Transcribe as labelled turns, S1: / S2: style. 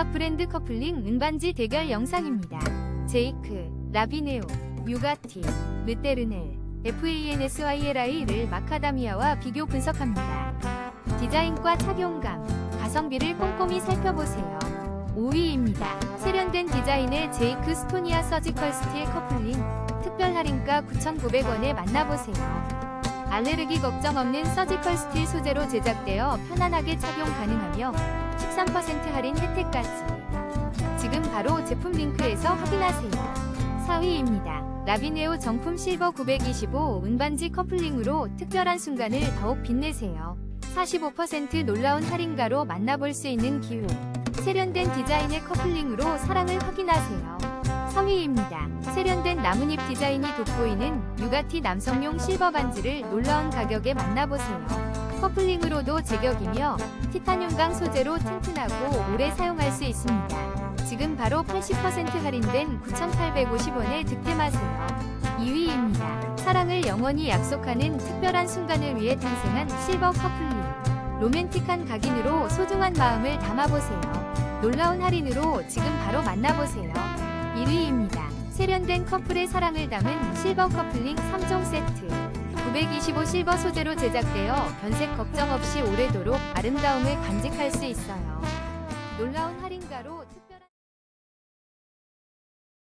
S1: 5 브랜드 커플링 은반지 대결 영상입니다. 제이크, 라비네오, 뮤가티, 르테르넬, FANSYLI를 마카다미아와 비교 분석합니다. 디자인과 착용감, 가성비를 꼼꼼히 살펴보세요. 5위입니다. 세련된 디자인의 제이크 스토니아 서지컬 스틸 커플링 특별 할인가 9,900원에 만나보세요. 알레르기 걱정 없는 서지컬 스틸 소재로 제작되어 편안하게 착용 가능하며 13% 할인 혜택까지. 지금 바로 제품 링크에서 확인하세요. 4위입니다. 라비네오 정품 실버 925 은반지 커플링으로 특별한 순간을 더욱 빛내세요. 45% 놀라운 할인가로 만나볼 수 있는 기회. 세련된 디자인의 커플링으로 사랑을 확인하세요. 3위입니다. 세련된 나뭇잎 디자인이 돋보이는 유가티 남성용 실버 반지를 놀라운 가격에 만나보세요. 커플링으로도 제격이며 티타늄강 소재로 튼튼하고 오래 사용할 수 있습니다. 지금 바로 80% 할인된 9,850원에 득템하세요. 2위입니다. 사랑을 영원히 약속하는 특별한 순간을 위해 탄생한 실버 커플링. 로맨틱한 각인으로 소중한 마음을 담아보세요. 놀라운 할인으로 지금 바로 만나보세요. 1위입니다. 세련된 커플의 사랑을 담은 실버 커플링 3종 세트. 925 실버 소재로 제작되어 변색 걱정 없이 오래도록 아름다움을 간직할 수 있어요. 놀라운 할인가로